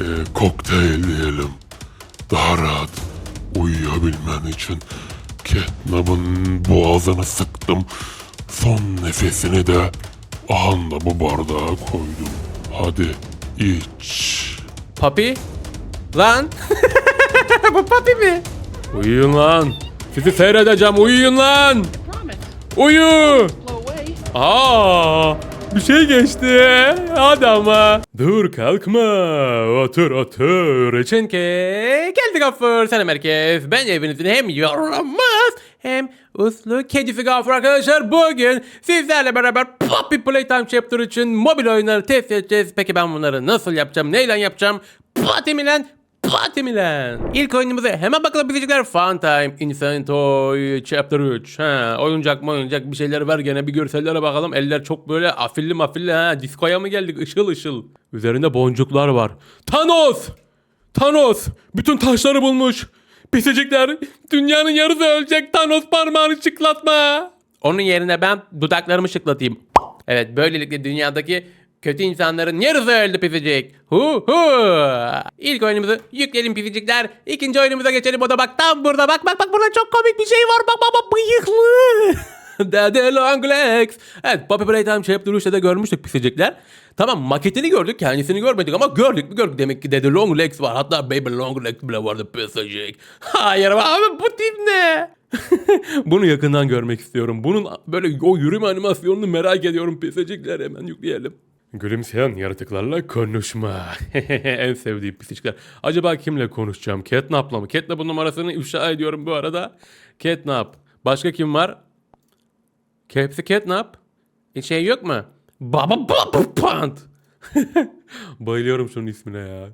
e, kokteyl diyelim. Daha rahat uyuyabilmen için Catnap'ın boğazını sıktım. Son nefesini de anda bu bardağa koydum. Hadi iç. Papi? Lan? Bu papi mi? Uyuyun lan. Sizi seyredeceğim uyuyun lan. Uyu. Aa, bir şey geçti. Hadi ama. Dur kalkma. Otur otur. Çünkü geldi Gaffur sana merkez. Ben evinizin hem yaramaz hem uslu kedisi Gaffur arkadaşlar. Bugün sizlerle beraber Puppy Playtime Chapter için mobil oyunları test edeceğiz. Peki ben bunları nasıl yapacağım? Neyle yapacağım? Pati mi lan? Pati mi lan? İlk oyunumuza hemen bakalım bilecekler. Fun Time Insane Toy Chapter 3. Ha, oyuncak mı oyuncak bir şeyler ver gene bir görsellere bakalım. Eller çok böyle afilli mafilli ha. Diskoya mı geldik? Işıl ışıl. Üzerinde boncuklar var. Thanos! Thanos! Bütün taşları bulmuş. Pisicikler dünyanın yarısı ölecek Thanos parmağını şıklatma. Onun yerine ben dudaklarımı şıklatayım. Evet böylelikle dünyadaki kötü insanların yarısı öldü pisicik. Hu hu. İlk oyunumuzu yükleyelim pisicikler. İkinci oyunumuza geçelim. O da bak tam burada. Bak bak bak burada çok komik bir şey var. Bak bak bak bıyıklı. Daddy long legs. Evet Poppy Playtime Chapter 3'te de görmüştük pisicikler. Tamam maketini gördük kendisini görmedik ama gördük mü gördük. Demek ki Daddy long legs var. Hatta Baby long legs bile vardı pisicik. Hayır abi bu tip ne? Bunu yakından görmek istiyorum. Bunun böyle o yürüme animasyonunu merak ediyorum. Pisicikler hemen yükleyelim. Gülümseyen yaratıklarla konuşma. en sevdiğim pisicikler. Acaba kimle konuşacağım? Catnap'la mı? Catnap'ın numarasını ifşa ediyorum bu arada. Catnap. Başka kim var? Hepsi Catnap. E, şey yok mu? Baba Baba Pant. Bayılıyorum şunun ismine ya.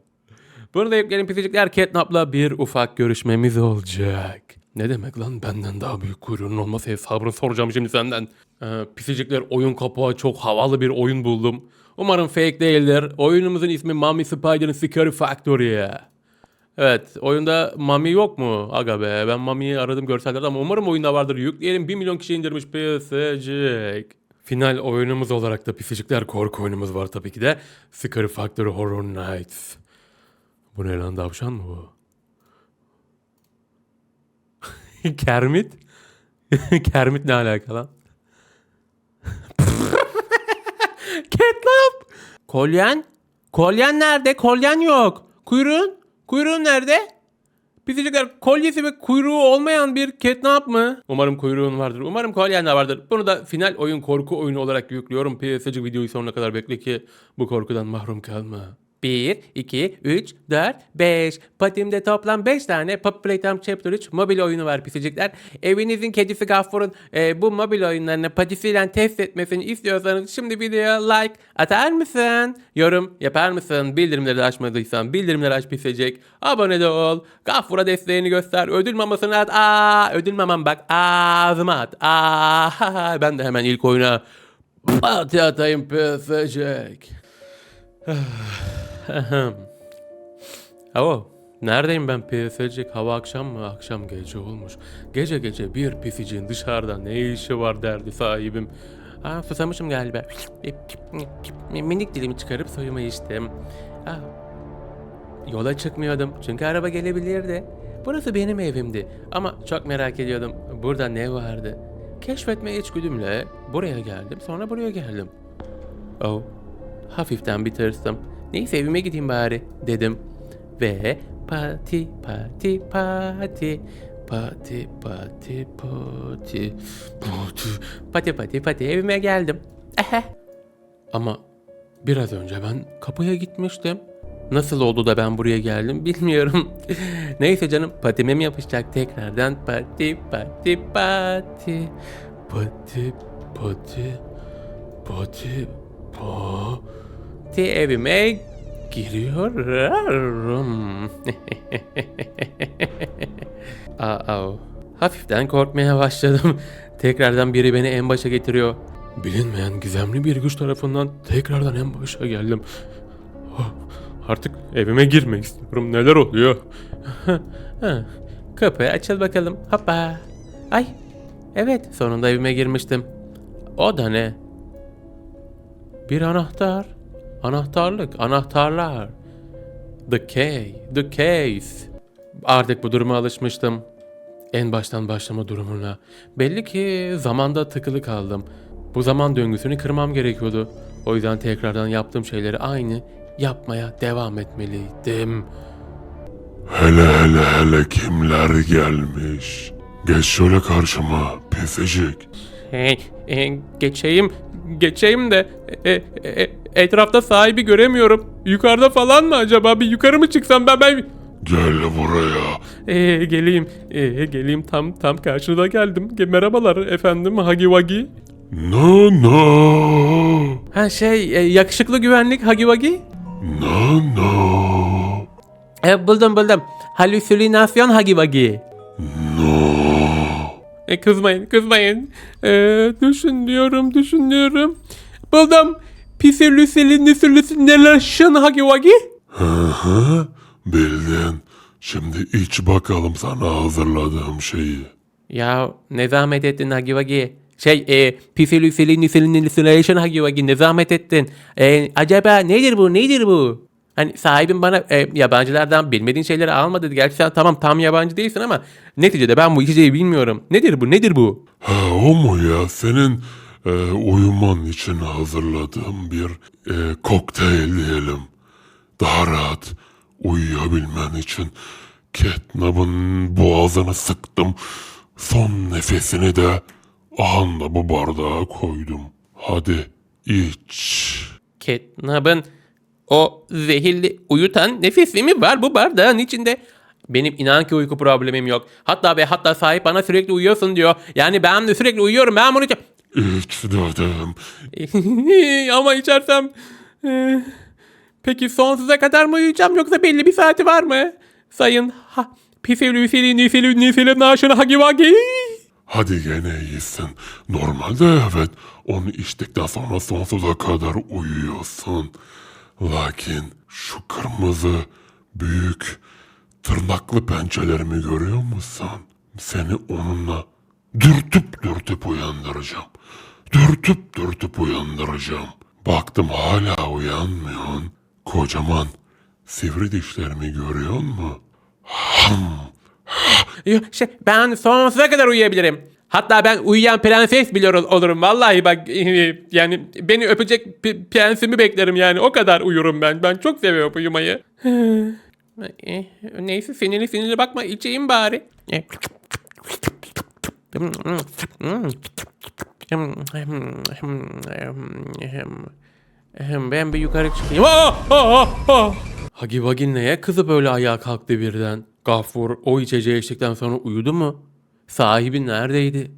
Burada yüklerin pisicikler Catnap'la bir ufak görüşmemiz olacak. Ne demek lan benden daha büyük kuyruğunun olması hesabını soracağım şimdi senden. Ee, pisicikler oyun kapağı çok havalı bir oyun buldum. Umarım fake değildir. Oyunumuzun ismi Mummy Spider'ın Scary Factory. Evet oyunda Mami yok mu? Aga be ben Mami'yi aradım görsellerde ama umarım oyunda vardır. Yükleyelim 1 milyon kişi indirmiş pisicik. Final oyunumuz olarak da pisicikler korku oyunumuz var tabii ki de. Scary Factory Horror Nights. Bu ne lan davşan mı bu? Kermit? Kermit ne alaka lan? Catnap! Kolyen? Kolyen nerede? Kolyen yok. Kuyruğun? Kuyruğun nerede? Pisicikler kolyesi ve kuyruğu olmayan bir catnap mı? Umarım kuyruğun vardır. Umarım kolyen de vardır. Bunu da final oyun korku oyunu olarak yüklüyorum. PSC videoyu sonuna kadar bekle ki bu korkudan mahrum kalma. 1, 2, 3, 4, 5. Patimde toplam 5 tane Puppy Playtime Chapter 3 mobil oyunu var pisicikler. Evinizin kedisi Gaffur'un e, bu mobil oyunlarını patisiyle test etmesini istiyorsanız şimdi videoya like atar mısın? Yorum yapar mısın? Bildirimleri açmadıysan bildirimleri aç pisicik. Abone de ol. Gaffur'a desteğini göster. Ödül mamasını at. Aa, ödül mamam bak ağzıma at. Aa, ben de hemen ilk oyuna Batı atayım pisicik. Alo, neredeyim ben PSC? Hava akşam mı? Akşam gece olmuş. Gece gece bir pisicin dışarıda ne işi var derdi sahibim. Aa, susamışım galiba. Minik dilimi çıkarıp suyumu içtim. Aa, yola çıkmıyordum çünkü araba gelebilirdi. Burası benim evimdi ama çok merak ediyordum burada ne vardı. Keşfetme içgüdümle buraya geldim sonra buraya geldim. Oh, hafiften bir tırstım. Neyse evime gideyim bari dedim. Ve pati pati pati pati pati pati pati pati pati pati evime geldim. Ehe. Ama biraz önce ben kapıya gitmiştim. Nasıl oldu da ben buraya geldim bilmiyorum. Neyse canım patime mi yapışacak tekrardan pati pati pati pati pati pati pati evime giriyorum. Hafiften korkmaya başladım. Tekrardan biri beni en başa getiriyor. Bilinmeyen gizemli bir güç tarafından tekrardan en başa geldim. Oh, Artık evime girmek istiyorum. Neler oluyor? Ha, Kapı açıl bakalım. Hoppa. Ay. Evet sonunda evime girmiştim. O da ne? Bir anahtar. Anahtarlık. Anahtarlar. The key, the case. Artık bu duruma alışmıştım. En baştan başlama durumuna. Belli ki zamanda tıkılı kaldım. Bu zaman döngüsünü kırmam gerekiyordu. O yüzden tekrardan yaptığım şeyleri aynı yapmaya devam etmeliydim. Hele hele hele kimler gelmiş. Geç şöyle karşıma pisicik. Hey, e, geçeyim, geçeyim de e, e, etrafta sahibi göremiyorum. Yukarıda falan mı acaba? Bir yukarı mı çıksam ben ben Gel buraya. e, geleyim, e, geleyim tam tam karşına geldim. Ge- Merhabalar efendim Hagi Wagi. No no. Ha şey e, yakışıklı güvenlik Hagi Wagi. No no. E, buldum buldum. Halüsinasyon Hagi Wagi. E, kızmayın kızmayın. E, düşünüyorum düşünüyorum. Buldum. Pisilüsilinüsülüsinlelaşın Hagi Wagi. Hı hı. Bildin. Şimdi iç bakalım sana hazırladığım şeyi. Ya ne zahmet ettin Hagi Wagi? Şey, e, pisilüsilinüsülüsinlelaşın Hagi Wagi ne zahmet ettin? E, acaba nedir bu nedir bu? Hani sahibim bana e, yabancılardan bilmediğin şeyleri alma dedi. Gerçi sen tamam tam yabancı değilsin ama neticede ben bu içeceği bilmiyorum. Nedir bu nedir bu? Ha o mu ya? Senin e, uyuman için hazırladığım bir e, kokteyl diyelim. Daha rahat uyuyabilmen için Catnap'ın boğazını sıktım. Son nefesini de anla bu bardağa koydum. Hadi iç. Catnap'ın o zehirli uyutan nefesi mi var bu bardağın içinde? Benim inan ki uyku problemim yok. Hatta ve hatta sahip bana sürekli uyuyorsun diyor. Yani ben de sürekli uyuyorum. Ben bunu... İç dedim. Ama içersem... e, Peki sonsuza kadar mı uyuyacağım yoksa belli bir saati var mı? Sayın ha, Pifeli Üfeli Nifeli Nifeli Naşın Hagi Vagi. Hadi gene iyisin. Normalde evet onu içtikten sonra sonsuza kadar uyuyorsun. Lakin şu kırmızı, büyük, tırnaklı pençelerimi görüyor musun? Seni onunla dürtüp dürtüp uyandıracağım. Dürtüp dürtüp uyandıracağım. Baktım hala uyanmıyorsun. Kocaman sivri dişlerimi görüyor musun? Yo, Şey, ben sonsuza kadar uyuyabilirim. Hatta ben uyuyan prenses bile ol- olurum. Vallahi bak yani beni öpecek prensimi beklerim yani. O kadar uyurum ben. Ben çok seviyorum uyumayı. Eh, Neyse sinirli sinirli bakma içeyim bari. Ben bir yukarı çıkayım. Ah, ah, ah. Hagi Wagi neye kızı böyle ayağa kalktı birden? Gaffur o içeceği içtikten sonra uyudu mu? Sahibi neredeydi?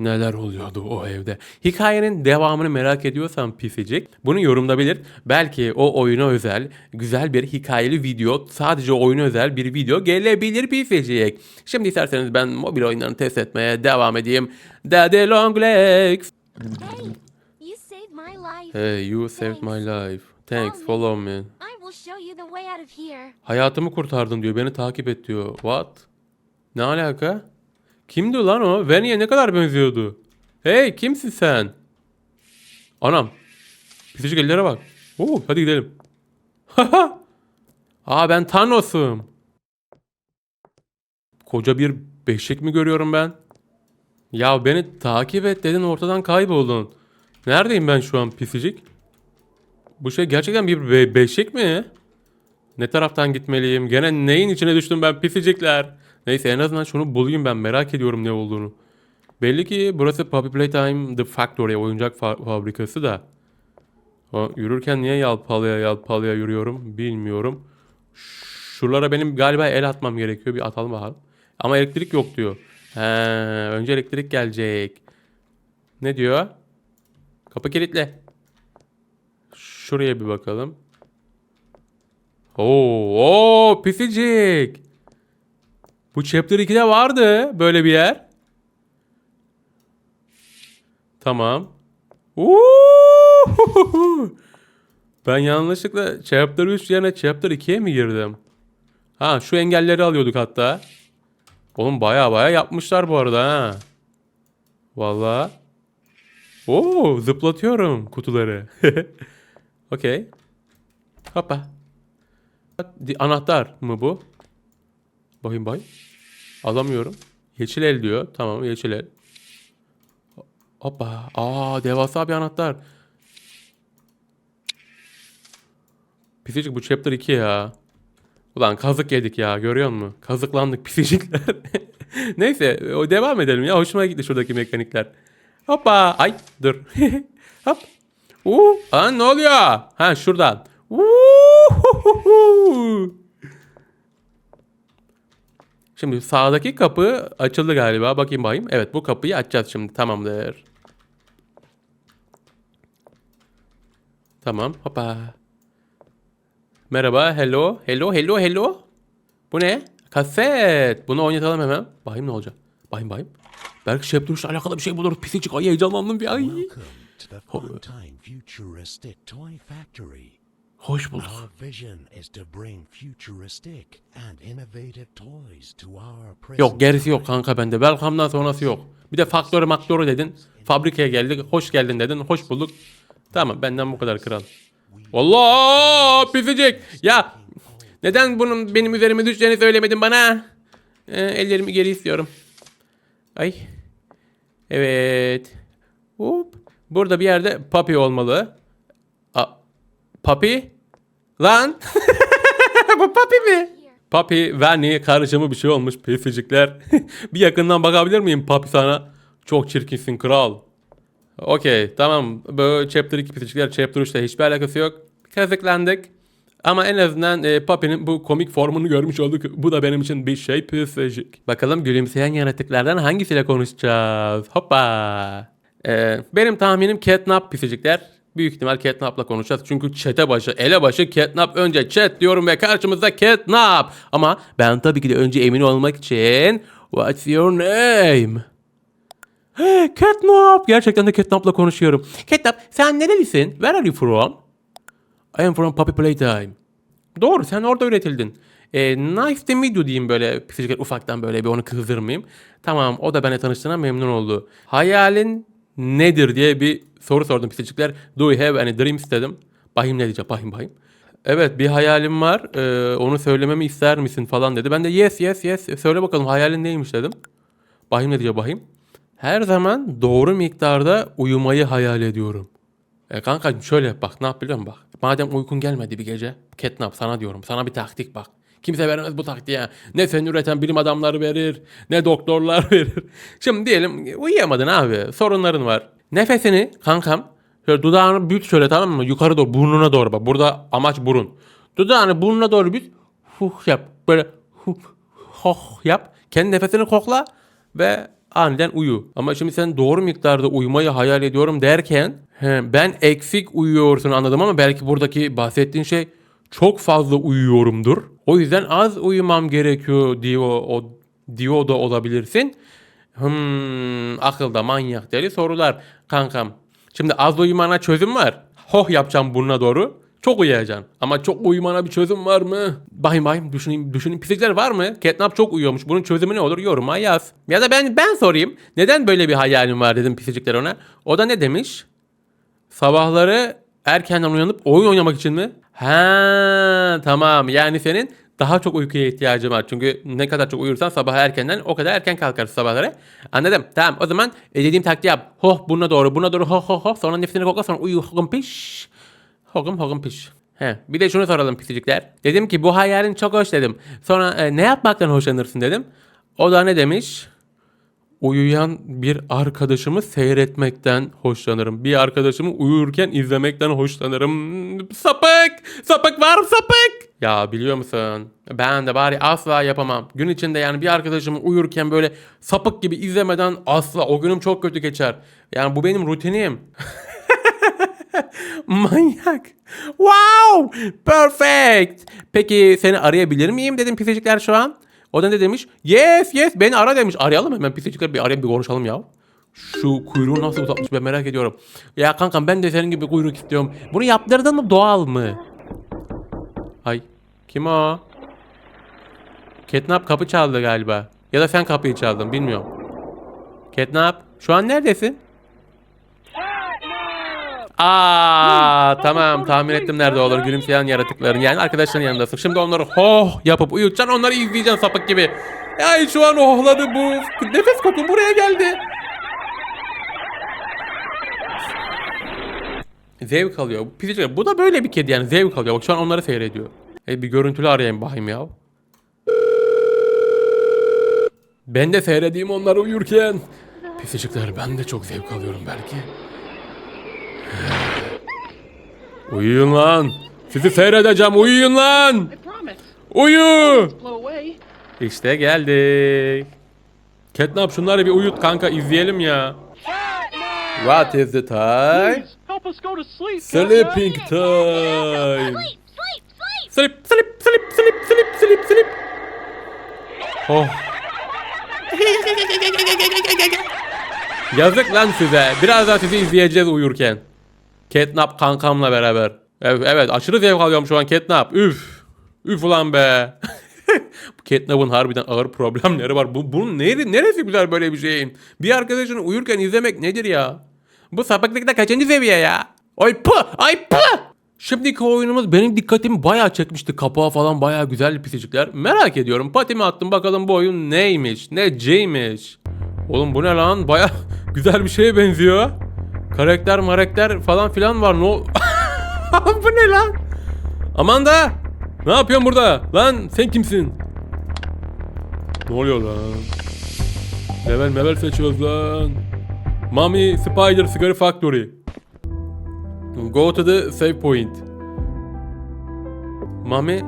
Neler oluyordu o evde? Hikayenin devamını merak ediyorsan pisicik bunu yorumda bilir. Belki o oyuna özel güzel bir hikayeli video sadece oyuna özel bir video gelebilir pisicik. Şimdi isterseniz ben mobil oyunlarını test etmeye devam edeyim. Daddy Long Legs. Hey, you saved my life. Hey you saved my life. Thanks follow me. I will show you the way out of here. Hayatımı kurtardın diyor. Beni takip et diyor. What? Ne alaka? Kimdi lan o? Veni'ye ne kadar benziyordu? Hey kimsin sen? Anam. Pisicik ellere bak. Oo, hadi gidelim. Haha. Aa ben Thanos'um. Koca bir beşik mi görüyorum ben? Ya beni takip et dedin ortadan kayboldun. Neredeyim ben şu an pisicik? Bu şey gerçekten bir be- beşik mi? Ne taraftan gitmeliyim? Gene neyin içine düştüm ben pisicikler? Neyse en azından şunu bulayım ben merak ediyorum ne olduğunu. Belli ki burası Puppy Playtime The Factory oyuncak fa- fabrikası da. O, yürürken niye yalpalıya yalpalıya yürüyorum bilmiyorum. Şuralara benim galiba el atmam gerekiyor bir atalım bakalım. Ama elektrik yok diyor. He, önce elektrik gelecek. Ne diyor? Kapı kilitli. Şuraya bir bakalım. Oo, oo pisicik. Bu chapter 2'de vardı böyle bir yer. Tamam. Ben yanlışlıkla chapter 3 yerine chapter 2'ye mi girdim? Ha şu engelleri alıyorduk hatta. Oğlum baya baya yapmışlar bu arada ha. Vallahi. Oo zıplatıyorum kutuları. Okey. Hoppa. Anahtar mı bu? Bakayım bay. Alamıyorum. Yeşil el diyor. Tamam yeşil el. Hoppa. Aa devasa bir anahtar. Pisicik bu chapter 2 ya. Ulan kazık yedik ya görüyor musun? Kazıklandık pisicikler. Neyse o devam edelim ya. Hoşuma gitti şuradaki mekanikler. Hoppa. Ay dur. Hop. Uuu. Aa, ne oluyor? Ha şuradan. Uuu. Şimdi sağdaki kapı açıldı galiba. Bakayım bakayım. Evet bu kapıyı açacağız şimdi. Tamamdır. Tamam. Hoppa. Merhaba. Hello. Hello. Hello. Hello. Bu ne? Kaset. Bunu oynatalım hemen. Bakayım ne olacak. Bakayım bakayım. Belki Şepturuş'la alakalı bir şey buluruz. Pisicik. Ay heyecanlandım bir. Ay. Welcome to the Funtime Futuristic Toy Factory. Hoş bulduk. Yok gerisi yok kanka bende. Welcome'dan sonrası yok. Bir de faktörü maktörü dedin. Fabrikaya geldik. Hoş geldin dedin. Hoş bulduk. Tamam benden bu kadar kral. Allah pisicik. Ya neden bunun benim üzerime düşeceğini söylemedin bana? Ee, ellerimi geri istiyorum. Ay. Evet. Hop. Burada bir yerde papi olmalı. Papi? Lan. bu papi mi? Papi, Vanny karışımı bir şey olmuş pisicikler. bir yakından bakabilir miyim papi sana? Çok çirkinsin kral. Okey tamam. Bu chapter 2 pisicikler chapter 3'te hiçbir alakası yok. Kazıklandık. Ama en azından e, Papi'nin bu komik formunu görmüş olduk. Bu da benim için bir şey pisicik. Bakalım gülümseyen yaratıklardan hangisiyle konuşacağız? Hoppa. Ee, benim tahminim Catnap pisicikler. Büyük ihtimal Catnap'la konuşacağız. Çünkü çete başı, ele başı Catnap önce chat diyorum ve karşımızda Catnap. Ama ben tabii ki de önce emin olmak için What's your name? Hey Catnap. Gerçekten de Catnap'la konuşuyorum. Catnap sen nerelisin? Where are you from? I am from Puppy Playtime. Doğru sen orada üretildin. E, nice to meet you diyeyim böyle psikolojik ufaktan böyle bir onu kızdırmayayım. Tamam o da benimle tanıştığına memnun oldu. Hayalin nedir diye bir soru sordum psikolojikler. Do you have any dreams dedim. Bahim ne diyeceğim bahim bahim. Evet bir hayalim var e, onu söylememi ister misin falan dedi. Ben de yes yes yes söyle bakalım hayalin neymiş dedim. Bahim ne diyor bahim? Her zaman doğru miktarda uyumayı hayal ediyorum. E kanka şöyle bak ne yap biliyor musun bak. Madem uykun gelmedi bir gece. Catnap sana diyorum. Sana bir taktik bak. Kimse vermez bu taktiğe. Ne seni üreten bilim adamları verir. Ne doktorlar verir. Şimdi diyelim uyuyamadın abi. Sorunların var. Nefesini kankam şöyle dudağını büyüt şöyle tamam mı? Yukarı doğru burnuna doğru bak. Burada amaç burun. Dudağını burnuna doğru büyüt. Huh yap. Böyle huh, hoh yap. Kendi nefesini kokla ve aniden uyu. Ama şimdi sen doğru miktarda uyumayı hayal ediyorum derken he, ben eksik uyuyorsun anladım ama belki buradaki bahsettiğin şey çok fazla uyuyorumdur. O yüzden az uyumam gerekiyor diyor o diyor da olabilirsin. Hmm, akılda manyak deli sorular kankam. Şimdi az uyumana çözüm var. Hoh yapacağım burnuna doğru. Çok uyuyacaksın. Ama çok uyumana bir çözüm var mı? Bakayım bakayım düşüneyim düşüneyim. Pislikler var mı? Catnap çok uyuyormuş. Bunun çözümü ne olur? Yoruma yaz. Ya da ben ben sorayım. Neden böyle bir hayalim var dedim pislikler ona. O da ne demiş? Sabahları erkenden uyanıp oyun oynamak için mi? Ha tamam. Yani senin daha çok uykuya ihtiyacın var. Çünkü ne kadar çok uyursan sabah erkenden o kadar erken kalkarsın sabahları. Anladım. Tamam o zaman e, dediğim taktiği yap. Hoh buna doğru buna doğru hoh hoh hoh. Sonra nefesini kokla sonra uyu hokum piş. Hokum hokum piş. He, bir de şunu soralım pisicikler. Dedim ki bu hayalin çok hoş dedim. Sonra e, ne yapmaktan hoşlanırsın dedim. O da ne demiş? Uyuyan bir arkadaşımı seyretmekten hoşlanırım. Bir arkadaşımı uyurken izlemekten hoşlanırım. Sapık! Sapık var sapık! Ya biliyor musun? Ben de bari asla yapamam. Gün içinde yani bir arkadaşımı uyurken böyle sapık gibi izlemeden asla o günüm çok kötü geçer. Yani bu benim rutinim. Manyak. Wow! Perfect. Peki seni arayabilir miyim dedim pisicikler şu an. O da ne demiş? Yes yes beni ara demiş. Arayalım hemen pisicikler bir arayayım bir konuşalım ya. Şu kuyruğu nasıl uzatmış ben merak ediyorum. Ya kankam ben de senin gibi kuyruk istiyorum. Bunu yaptırdın mı doğal mı? Ay kim o? Catnap kapı çaldı galiba. Ya da sen kapıyı çaldın bilmiyorum. Catnap şu an neredesin? Aa tamam tahmin ettim nerede olur gülümseyen yaratıkların yani arkadaşların yanındasın. Şimdi onları hoh yapıp uyutacaksın onları izleyeceksin sapık gibi. Ay şu an hohladı bu. Nefes kokun buraya geldi. Zevk alıyor. Bu pisicik- Bu da böyle bir kedi yani zevk alıyor. Bak şu an onları seyrediyor. E, bir görüntülü arayayım bakayım ya. Ben de seyredeyim onları uyurken. Pisicikler ben de çok zevk alıyorum belki. Uyuyun lan. Sizi seyredeceğim uyuyun lan. Uyu. İşte geldik. Catnap şunları bir uyut kanka izleyelim ya. What is the time? Sleep. Sleeping time. Sleep, sleep, sleep. Slip slip slip slip. Oh. Yazık lan size. Birazdan sizi izleyeceğiz uyurken. Catnap kankamla beraber. Evet, evet aşırı zevk alıyorum şu an Catnap. Üf. Üf ulan be. Catnap'ın harbiden ağır problemleri var. Bu, bunun nere, neresi güzel böyle bir şeyin? Bir arkadaşını uyurken izlemek nedir ya? Bu sapıklıkta kaçıncı seviye ya? Ay pı! Ay pı! Şimdiki oyunumuz benim dikkatimi bayağı çekmişti. Kapağı falan bayağı güzel pisicikler. Merak ediyorum. Patimi attım bakalım bu oyun neymiş? Neceymiş? Oğlum bu ne lan? Bayağı güzel bir şeye benziyor. Karakter marakter falan filan var. Ne ol- Bu ne lan? Amanda! Ne yapıyorsun burada? Lan sen kimsin? Ne oluyor lan? Level mevel seçiyoruz lan. Mami Spider Scary Factory. Go to the save point. Mami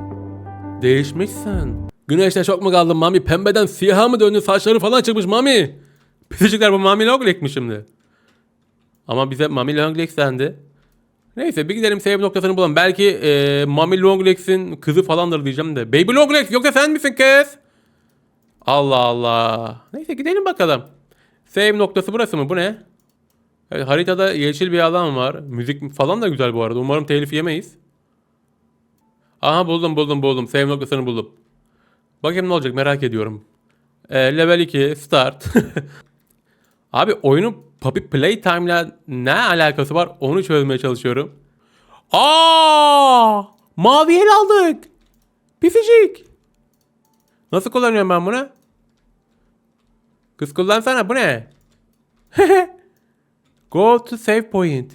değişmişsin. Güneşte çok mu kaldın Mami? Pembeden siyaha mı döndün? Saçları falan çıkmış Mami. Pisicikler bu Mami Longlegs mi şimdi? Ama bize Mami Longlegs dendi. Neyse bir gidelim save noktasını bulalım. Belki e, Mami Longlegs'in kızı falandır diyeceğim de. Baby Longlegs yoksa sen misin kız? Allah Allah. Neyse gidelim bakalım. Save noktası burası mı? Bu ne? Evet, haritada yeşil bir alan var. Müzik falan da güzel bu arada. Umarım telif yemeyiz. Aha buldum buldum buldum. Save noktasını buldum. Bakayım ne olacak merak ediyorum. Ee, level 2 start. Abi oyunun Puppy Playtime'la ne alakası var onu çözmeye çalışıyorum. Aa! Mavi el aldık. Pisicik. Nasıl kullanıyorum ben bunu? Kız kullansana bu ne? Go to save point.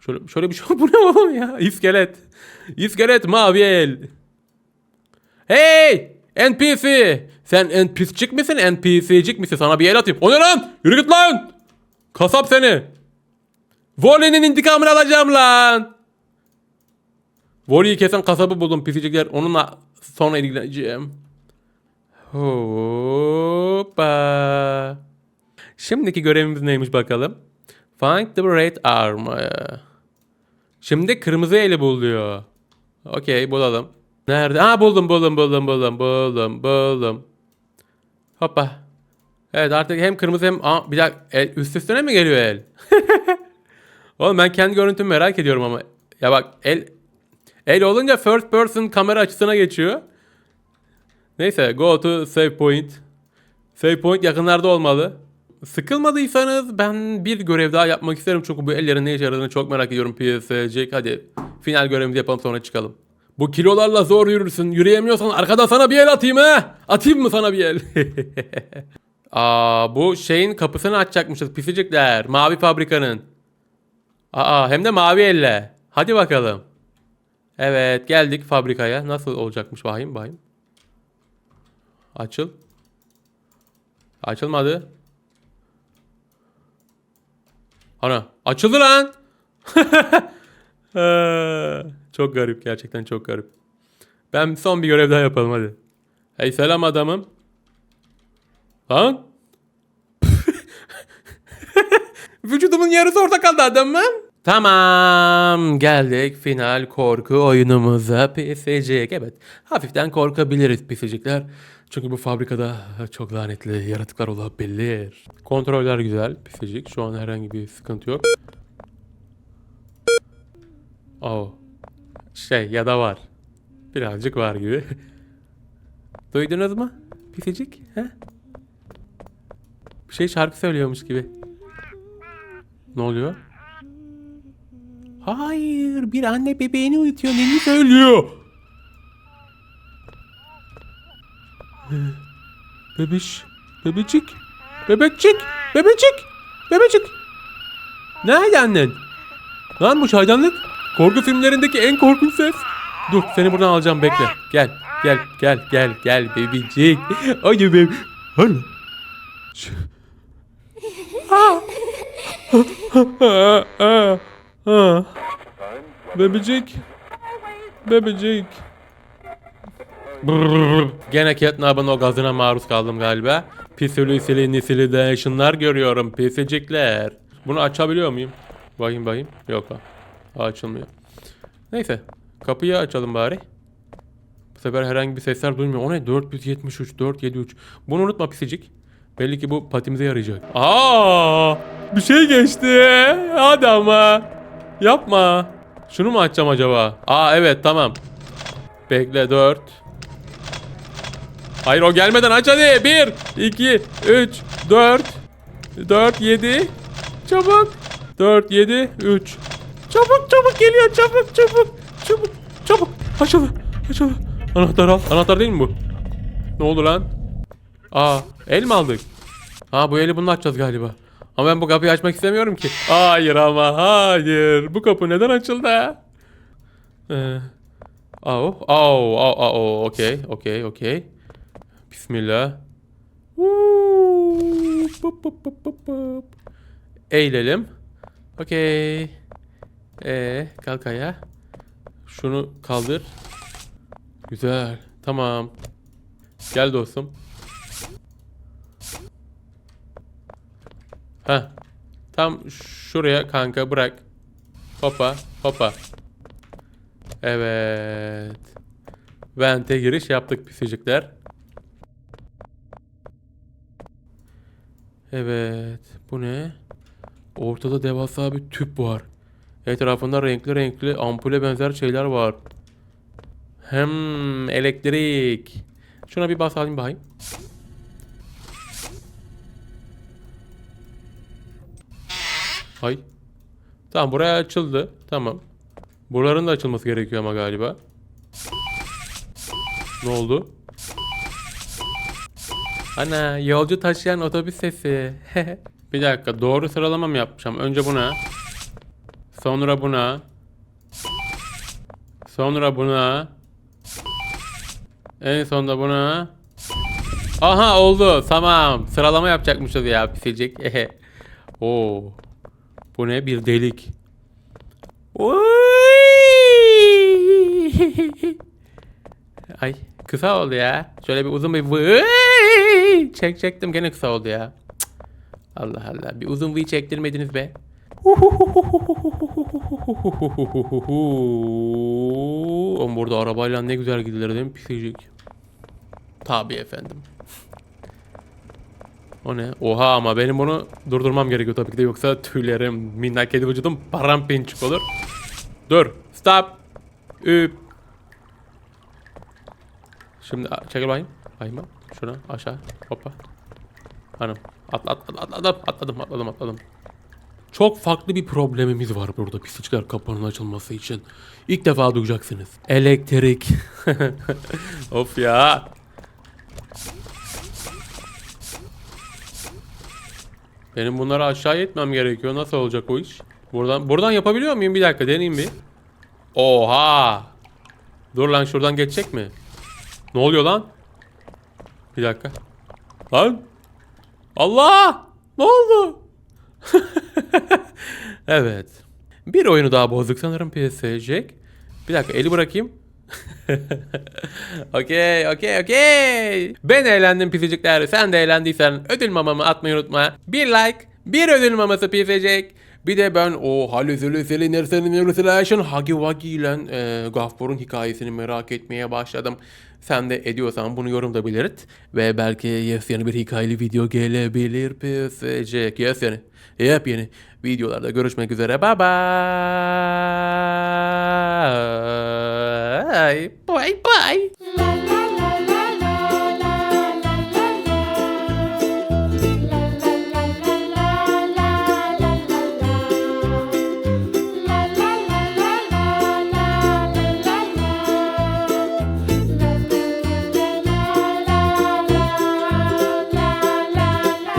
Şöyle, şöyle bir şey bu ne oğlum ya? İskelet. İskelet mavi el. Hey! NPC! Sen NPC'cik misin? NPC'cik misin? Sana bir el atayım. O ne lan? Yürü git lan! Kasap seni. Voli'nin intikamını alacağım lan. Voli'yi kesen kasabı buldum pisicikler. Onunla sonra ilgileneceğim. Hoppa. Şimdiki görevimiz neymiş bakalım. Find the red arm. Şimdi kırmızı eli bul diyor. Okey bulalım. Nerede? Ha buldum buldum buldum buldum buldum buldum. Hoppa. Evet artık hem kırmızı hem... Aa, bir dakika el, üst üstüne mi geliyor el? Oğlum ben kendi görüntümü merak ediyorum ama. Ya bak el... El olunca first person kamera açısına geçiyor. Neyse go to save point. Save point yakınlarda olmalı. Sıkılmadıysanız ben bir görev daha yapmak isterim çünkü bu ellerin ne işe yaradığını çok merak ediyorum PSC. Hadi final görevimizi yapalım sonra çıkalım. Bu kilolarla zor yürürsün. Yürüyemiyorsan arkadan sana bir el atayım ha. Atayım mı sana bir el? Aa bu şeyin kapısını açacakmışız pisicikler. Mavi fabrikanın. Aa hem de mavi elle. Hadi bakalım. Evet geldik fabrikaya. Nasıl olacakmış bakayım bakayım. Açıl. Açılmadı. Ana açıldı lan. Ee, çok garip gerçekten çok garip. Ben son bir görev daha yapalım hadi. Hey selam adamım. Lan. Vücudumun yarısı orada kaldı adamım. Tamam geldik final korku oyunumuza pisicik. Evet hafiften korkabiliriz pisicikler. Çünkü bu fabrikada çok lanetli yaratıklar olabilir. Kontroller güzel pisicik. Şu an herhangi bir sıkıntı yok. Oh. Şey ya da var. Birazcık var gibi. Duydunuz mu? Pisicik. He? Şey şarkı söylüyormuş gibi. Ne oluyor? Hayır bir anne bebeğini uyutuyor. Neni söylüyor? Bebiş. Bebecik. Bebekçik. Bebecik. Bebecik. Nerede annen? Lan bu çaydanlık. Korku filmlerindeki en korkunç ses. Dur seni buradan alacağım bekle. Gel. Gel gel gel gel bebecik. Ay bebeğim. Hala. Ş- Aa. Aa, aa, aa. Bebecik. Bebecik. Brrr. Gene Catnap'ın o gazına maruz kaldım galiba. Pisili nisili de şunlar görüyorum pisicikler. Bunu açabiliyor muyum? Bakayım bakayım. Yok ha. Açılmıyor. Neyse. Kapıyı açalım bari. Bu sefer herhangi bir sesler duymuyor. O ne? 473, 473. Bunu unutma pisicik. Belli ki bu patimize yarayacak. Aa! Bir şey geçti. Hadi ama. Yapma. Şunu mu açacağım acaba? Aa evet tamam. Bekle 4. Hayır o gelmeden aç hadi. 1, 2, 3, 4, 4, 7. Çabuk. 4, 7, 3. Çabuk çabuk geliyor çabuk çabuk. Çabuk çabuk. Açıldı açıldı. Anahtar al. Anahtar değil mi bu? Ne oldu lan? Aa el mi aldık? Ha bu eli bununla açacağız galiba. Ama ben bu kapıyı açmak istemiyorum ki. Hayır ama hayır. Bu kapı neden açıldı? Ee, au, au, au, au, okey, okey, okey. Bismillah. Woo, pup, pup, pup, pup, pup. Eğilelim. Okey. Ee, kalk. Şunu kaldır. Güzel. Tamam. Gel dostum. Ha. Tam şuraya kanka bırak. Hopa, hopa. Evet. Vente giriş yaptık pisicikler. Evet. Bu ne? Ortada devasa bir tüp var. Etrafında renkli renkli ampule benzer şeyler var. Hem elektrik. Şuna bir basalım bakayım. Hay. Tamam buraya açıldı. Tamam. Buraların da açılması gerekiyor ama galiba. Ne oldu? Ana yolcu taşıyan otobüs sesi. bir dakika doğru sıralama mı yapacağım? Önce buna. Sonra buna. Sonra buna. En sonunda buna. Aha oldu. Tamam. Sıralama yapacakmışız ya pisicik. Oo. Bu ne? Bir delik. Ay kısa oldu ya. Şöyle bir uzun bir vıy! Çek çektim gene kısa oldu ya. Cık. Allah Allah. Bir uzun vıy çektirmediniz be. Oğlum burada arabayla ne güzel gidilir değil mi pisicik? Tabii efendim. O ne? Oha ama benim bunu durdurmam gerekiyor tabii ki de yoksa tüylerim, minnak kedi vücudum paramparçık olur. Dur. Stop. Üp. Şimdi çekil bakayım. Bakayım bak. Şuna aşağı. Hoppa. Hanım. Atla, atla, atladım, atladım, atladım, atladım. Çok farklı bir problemimiz var burada pislikler kapının açılması için. İlk defa duyacaksınız. Elektrik. of ya. Benim bunları aşağı etmem gerekiyor. Nasıl olacak o iş? Buradan buradan yapabiliyor muyum? Bir dakika deneyeyim bir. Oha! Dur lan şuradan geçecek mi? Ne oluyor lan? Bir dakika. Lan! Allah! Ne oldu? evet. Bir oyunu daha bozduk sanırım PSG. Bir dakika eli bırakayım. okey okey okey. Ben eğlendim pisicikler. Sen de eğlendiysen ödül mamamı atmayı unutma. Bir like, bir ödül maması pisecek. Bir de ben o halüzülü seli nerseni nerselaşın hagi wagi ile e, Gaffur'un hikayesini merak etmeye başladım. Sen de ediyorsan bunu yorumda belirt. Ve belki yes yeni bir hikayeli video gelebilir pisecek. Yes yani. Yepyeni videolarda görüşmek üzere. Bye Bye. Bye bye.